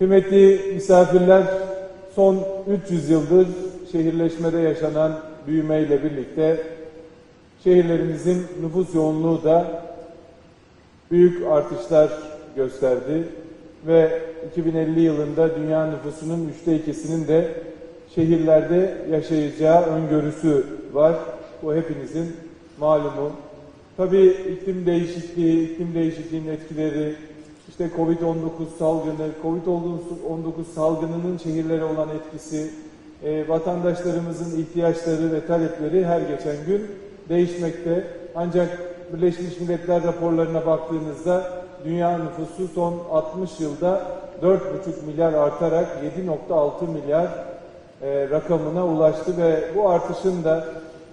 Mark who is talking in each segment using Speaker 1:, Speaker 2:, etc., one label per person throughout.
Speaker 1: Kıymetli misafirler, son 300 yıldır şehirleşmede yaşanan büyümeyle birlikte şehirlerimizin nüfus yoğunluğu da büyük artışlar gösterdi ve 2050 yılında dünya nüfusunun üçte ikisinin de şehirlerde yaşayacağı öngörüsü var. Bu hepinizin malumu. Tabii iklim değişikliği, iklim değişikliğinin etkileri, işte Covid-19 salgını, Covid-19 salgınının şehirlere olan etkisi, e, vatandaşlarımızın ihtiyaçları ve talepleri her geçen gün değişmekte. Ancak Birleşmiş Milletler raporlarına baktığınızda dünya nüfusu son 60 yılda 4,5 milyar artarak 7,6 milyar e, rakamına ulaştı ve bu artışın da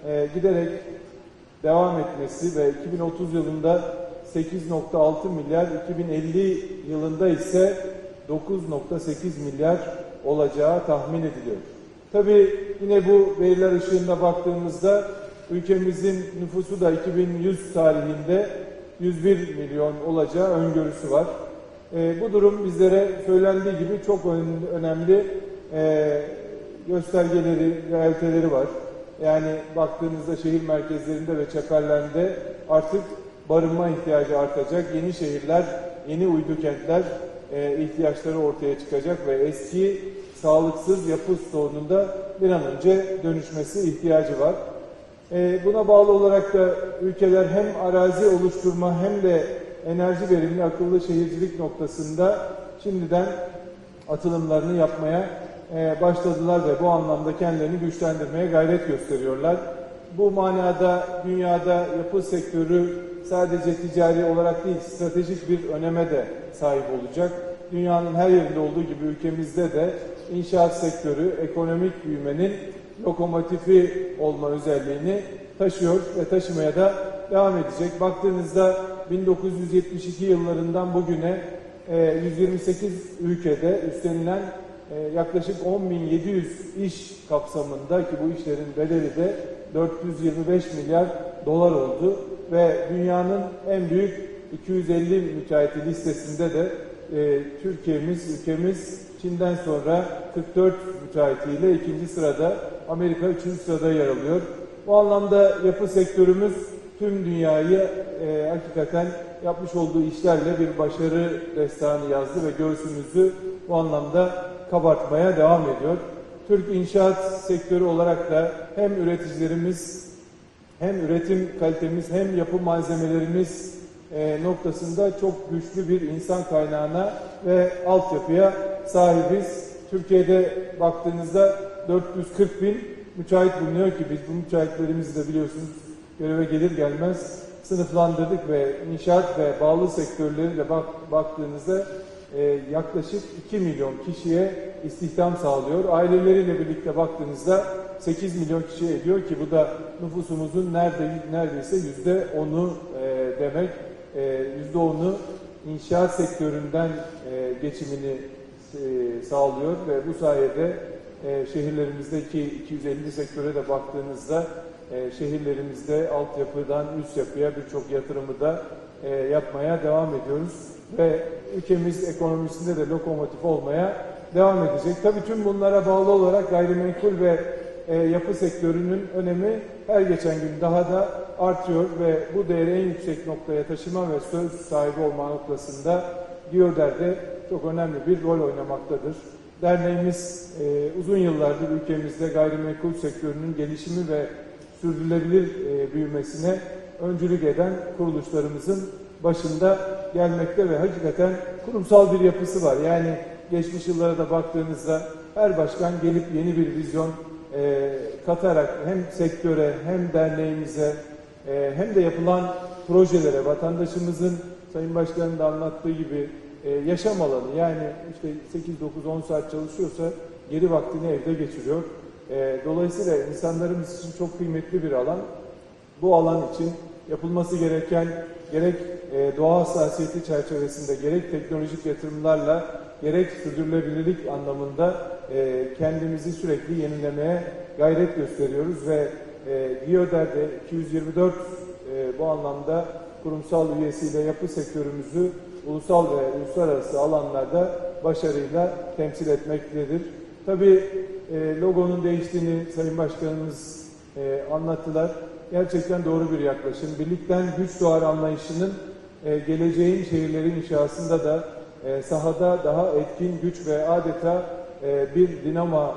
Speaker 1: e, giderek devam etmesi ve 2030 yılında 8.6 milyar, 2050 yılında ise 9.8 milyar olacağı tahmin ediliyor. Tabii yine bu veriler ışığında baktığımızda ülkemizin nüfusu da 2100 tarihinde 101 milyon olacağı öngörüsü var. E, bu durum bizlere söylendiği gibi çok ön- önemli e, göstergeleri, realiteleri var. Yani baktığınızda şehir merkezlerinde ve çeperlerinde artık barınma ihtiyacı artacak. Yeni şehirler, yeni uydu kentler e, ihtiyaçları ortaya çıkacak ve eski sağlıksız yapı sorununda bir an önce dönüşmesi ihtiyacı var. E, buna bağlı olarak da ülkeler hem arazi oluşturma hem de enerji verimli akıllı şehircilik noktasında şimdiden atılımlarını yapmaya e, başladılar ve bu anlamda kendilerini güçlendirmeye gayret gösteriyorlar. Bu manada dünyada yapı sektörü sadece ticari olarak değil stratejik bir öneme de sahip olacak. Dünyanın her yerinde olduğu gibi ülkemizde de inşaat sektörü ekonomik büyümenin lokomotifi olma özelliğini taşıyor ve taşımaya da devam edecek. Baktığınızda 1972 yıllarından bugüne e, 128 ülkede üstlenilen e, yaklaşık 10.700 iş kapsamında ki bu işlerin bedeli de 425 milyar dolar oldu ve dünyanın en büyük 250 müteahhiti listesinde de e, Türkiye'miz, ülkemiz Çin'den sonra 44 müteahhitiyle ikinci sırada, Amerika üçüncü sırada yer alıyor. Bu anlamda yapı sektörümüz tüm dünyayı e, hakikaten yapmış olduğu işlerle bir başarı destanı yazdı ve göğsümüzü bu anlamda kabartmaya devam ediyor. Türk inşaat sektörü olarak da hem üreticilerimiz hem üretim kalitemiz hem yapı malzemelerimiz e, noktasında çok güçlü bir insan kaynağına ve altyapıya sahibiz. Türkiye'de baktığınızda 440 bin müteahhit bulunuyor ki biz bu müteahhitlerimizi de biliyorsunuz göreve gelir gelmez sınıflandırdık ve inşaat ve bağlı sektörleri de bak, baktığınızda e, yaklaşık 2 milyon kişiye istihdam sağlıyor. Aileleriyle birlikte baktığınızda 8 milyon kişi ediyor ki bu da nüfusumuzun nerede, neredeyse yüzde onu e, demek. E, Yüzde onu inşaat sektöründen e, geçimini e, sağlıyor ve bu sayede e, şehirlerimizdeki 250 sektöre de baktığınızda e, şehirlerimizde altyapıdan üst yapıya birçok yatırımı da e, yapmaya devam ediyoruz ve ülkemiz ekonomisinde de lokomotif olmaya devam edecek. Tabii tüm bunlara bağlı olarak gayrimenkul ve e, yapı sektörünün önemi her geçen gün daha da artıyor ve bu değeri en yüksek noktaya taşıma ve söz sahibi olma noktasında Giyoder'de çok önemli bir rol oynamaktadır. Derneğimiz e, uzun yıllardır ülkemizde gayrimenkul sektörünün gelişimi ve sürdürülebilir e, büyümesine öncülük eden kuruluşlarımızın başında gelmekte ve hakikaten kurumsal bir yapısı var. Yani geçmiş yıllara da baktığınızda her başkan gelip yeni bir vizyon e, katarak hem sektöre hem derneğimize e, hem de yapılan projelere vatandaşımızın Sayın Başkan'ın da anlattığı gibi e, yaşam alanı yani işte 8-9-10 saat çalışıyorsa geri vaktini evde geçiriyor. E, dolayısıyla insanlarımız için çok kıymetli bir alan. Bu alan için yapılması gereken gerek e, doğa hassasiyeti çerçevesinde gerek teknolojik yatırımlarla gerek sürdürülebilirlik anlamında e, kendimizi sürekli yenilemeye gayret gösteriyoruz ve e, Giyoder'de 224 e, bu anlamda kurumsal üyesiyle yapı sektörümüzü ulusal ve uluslararası alanlarda başarıyla temsil etmektedir. Tabii e, logonun değiştiğini Sayın Başkanımız e, anlattılar. Gerçekten doğru bir yaklaşım. Birlikten güç doğar anlayışının e, geleceğin şehirleri inşasında da e, sahada daha etkin güç ve adeta e, bir dinamo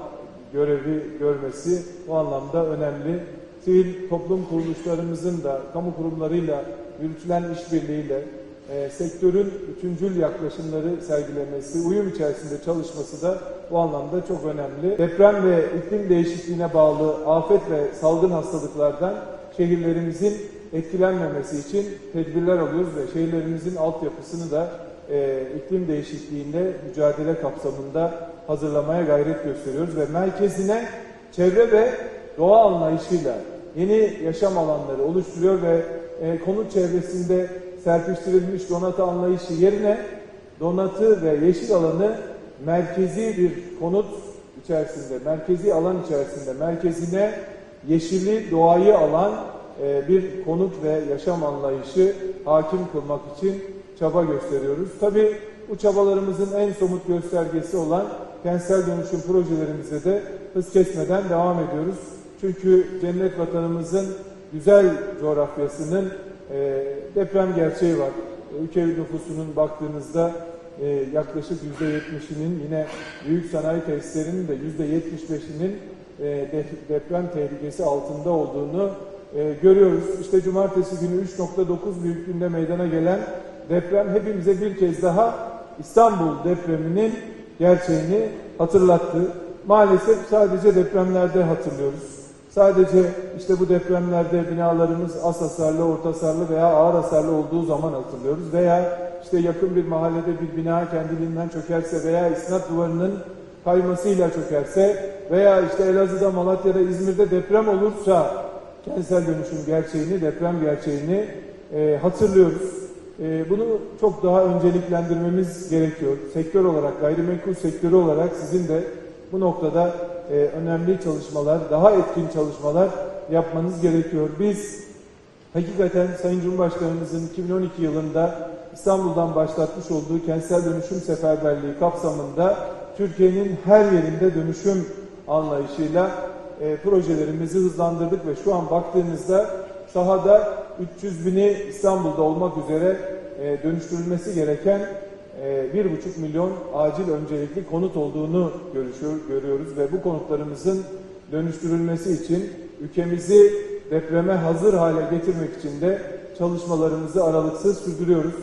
Speaker 1: görevi görmesi bu anlamda önemli. Sivil toplum kuruluşlarımızın da kamu kurumlarıyla yürütülen işbirliğiyle e, sektörün bütüncül yaklaşımları sergilemesi, uyum içerisinde çalışması da bu anlamda çok önemli. Deprem ve iklim değişikliğine bağlı afet ve salgın hastalıklardan şehirlerimizin etkilenmemesi için tedbirler alıyoruz ve şehirlerimizin altyapısını da e, iklim değişikliğinde mücadele kapsamında hazırlamaya gayret gösteriyoruz ve merkezine çevre ve doğa anlayışıyla yeni yaşam alanları oluşturuyor ve e, konut çevresinde serpiştirilmiş donatı anlayışı yerine donatı ve yeşil alanı merkezi bir konut içerisinde, merkezi alan içerisinde, merkezine yeşili, doğayı alan e, bir konut ve yaşam anlayışı hakim kılmak için çaba gösteriyoruz. Tabii bu çabalarımızın en somut göstergesi olan kentsel dönüşüm projelerimize de hız kesmeden devam ediyoruz. Çünkü cennet vatanımızın güzel coğrafyasının e, deprem gerçeği var. Ülke nüfusunun baktığınızda e, yaklaşık %70'inin yine büyük sanayi tesislerinin de %75'inin e, de- deprem tehlikesi altında olduğunu e, görüyoruz. İşte cumartesi günü 3.9 büyüklüğünde meydana gelen deprem hepimize bir kez daha İstanbul depreminin gerçeğini hatırlattı. Maalesef sadece depremlerde hatırlıyoruz. Sadece işte bu depremlerde binalarımız az hasarlı, orta hasarlı veya ağır hasarlı olduğu zaman hatırlıyoruz. Veya işte yakın bir mahallede bir bina kendiliğinden çökerse veya isnat duvarının kaymasıyla çökerse veya işte Elazığ'da, Malatya'da, İzmir'de deprem olursa kentsel dönüşüm gerçeğini, deprem gerçeğini e, hatırlıyoruz. E, bunu çok daha önceliklendirmemiz gerekiyor. Sektör olarak, gayrimenkul sektörü olarak sizin de bu noktada e, önemli çalışmalar, daha etkin çalışmalar yapmanız gerekiyor. Biz hakikaten Sayın Cumhurbaşkanımızın 2012 yılında İstanbul'dan başlatmış olduğu kentsel dönüşüm seferberliği kapsamında Türkiye'nin her yerinde dönüşüm anlayışıyla e, projelerimizi hızlandırdık ve şu an baktığınızda sahada 300 bini İstanbul'da olmak üzere e, dönüştürülmesi gereken e, 1,5 milyon acil öncelikli konut olduğunu görüşüyor, görüyoruz ve bu konutlarımızın dönüştürülmesi için ülkemizi depreme hazır hale getirmek için de çalışmalarımızı aralıksız sürdürüyoruz.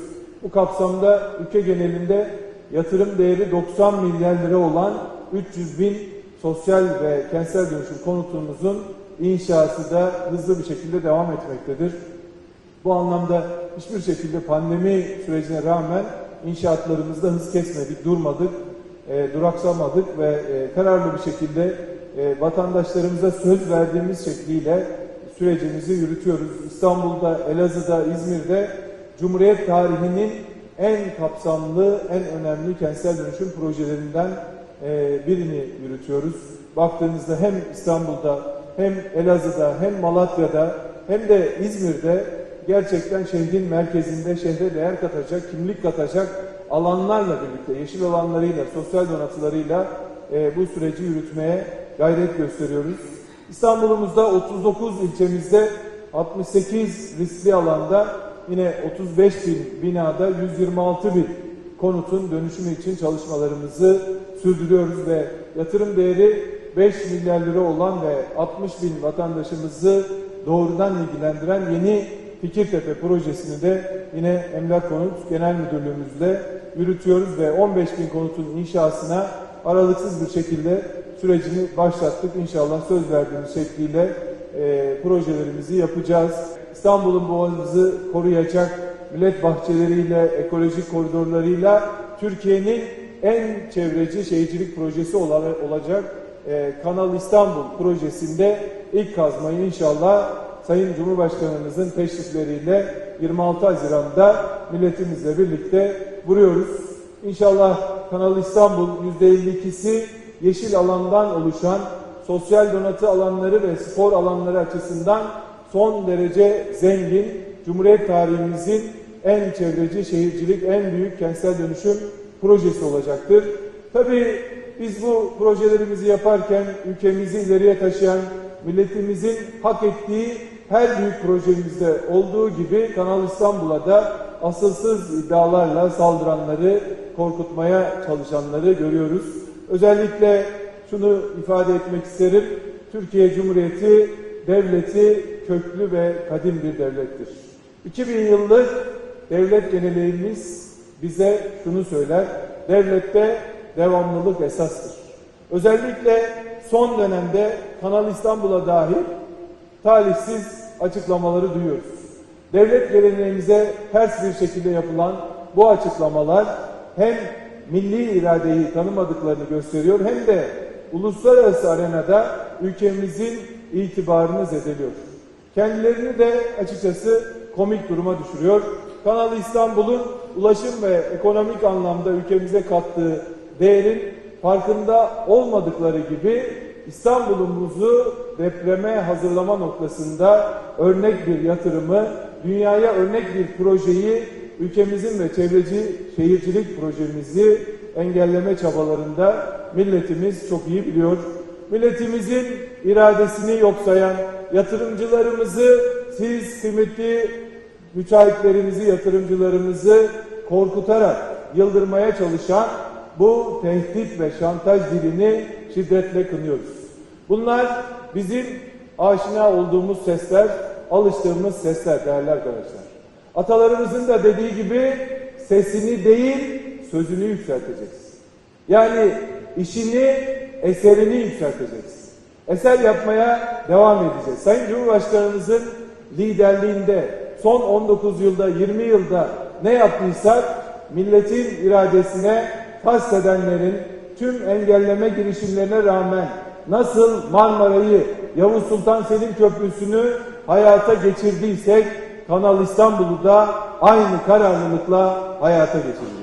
Speaker 1: Bu kapsamda ülke genelinde yatırım değeri 90 milyar lira olan 300 bin sosyal ve kentsel dönüşüm konutumuzun inşası da hızlı bir şekilde devam etmektedir. Bu anlamda hiçbir şekilde pandemi sürecine rağmen inşaatlarımızda hız kesmedik, durmadık, e, duraksamadık ve e, kararlı bir şekilde e, vatandaşlarımıza söz verdiğimiz şekliyle sürecimizi yürütüyoruz. İstanbul'da, Elazığ'da, İzmir'de Cumhuriyet tarihinin en kapsamlı, en önemli kentsel dönüşüm projelerinden e, birini yürütüyoruz. Baktığınızda hem İstanbul'da, hem Elazığ'da, hem Malatya'da, hem de İzmir'de gerçekten şehrin merkezinde şehre değer katacak, kimlik katacak alanlarla birlikte, yeşil alanlarıyla, sosyal donatılarıyla e, bu süreci yürütmeye gayret gösteriyoruz. İstanbul'umuzda 39 ilçemizde 68 riskli alanda yine 35 bin binada 126 bin konutun dönüşümü için çalışmalarımızı sürdürüyoruz ve yatırım değeri 5 milyar lira olan ve 60 bin vatandaşımızı doğrudan ilgilendiren yeni Fikirtepe projesini de yine Emlak Konut Genel Müdürlüğümüzle yürütüyoruz ve 15 bin konutun inşasına aralıksız bir şekilde sürecini başlattık. İnşallah söz verdiğimiz şekliyle e, projelerimizi yapacağız. İstanbul'un boğazımızı koruyacak millet bahçeleriyle, ekolojik koridorlarıyla Türkiye'nin en çevreci şehircilik projesi ola- olacak e, Kanal İstanbul projesinde ilk kazmayı inşallah Sayın Cumhurbaşkanımızın teşrifleriyle 26 Haziran'da milletimizle birlikte vuruyoruz. İnşallah Kanal İstanbul %52'si yeşil alandan oluşan sosyal donatı alanları ve spor alanları açısından son derece zengin, Cumhuriyet tarihimizin en çevreci şehircilik, en büyük kentsel dönüşüm projesi olacaktır. Tabii biz bu projelerimizi yaparken ülkemizi ileriye taşıyan, milletimizin hak ettiği her büyük projemizde olduğu gibi Kanal İstanbul'a da asılsız iddialarla saldıranları, korkutmaya çalışanları görüyoruz. Özellikle şunu ifade etmek isterim. Türkiye Cumhuriyeti devleti köklü ve kadim bir devlettir. 2000 yıllık devlet geleneğimiz bize şunu söyler. Devlette devamlılık esastır. Özellikle son dönemde Kanal İstanbul'a dahil talihsiz açıklamaları duyuyoruz. Devlet geleneğimize ters bir şekilde yapılan bu açıklamalar hem milli iradeyi tanımadıklarını gösteriyor hem de uluslararası arenada ülkemizin itibarını zedeliyor. Kendilerini de açıkçası komik duruma düşürüyor. Kanal İstanbul'un ulaşım ve ekonomik anlamda ülkemize kattığı değerin farkında olmadıkları gibi İstanbul'umuzu depreme hazırlama noktasında örnek bir yatırımı, dünyaya örnek bir projeyi, ülkemizin ve çevreci şehircilik projemizi engelleme çabalarında milletimiz çok iyi biliyor. Milletimizin iradesini yok sayan yatırımcılarımızı siz kıymetli müteahhitlerimizi, yatırımcılarımızı korkutarak yıldırmaya çalışan bu tehdit ve şantaj dilini şiddetle kınıyoruz. Bunlar bizim aşina olduğumuz sesler, alıştığımız sesler değerli arkadaşlar. Atalarımızın da dediği gibi sesini değil sözünü yükselteceksin. Yani işini, eserini yükselteceksin. Eser yapmaya devam edeceğiz. Sayın Cumhurbaşkanımızın liderliğinde son 19 yılda, 20 yılda ne yaptıysak milletin iradesine kastedenlerin tüm engelleme girişimlerine rağmen nasıl Marmara'yı Yavuz Sultan Selim Köprüsü'nü hayata geçirdiysek Kanal İstanbul'u da aynı kararlılıkla hayata geçireceğiz.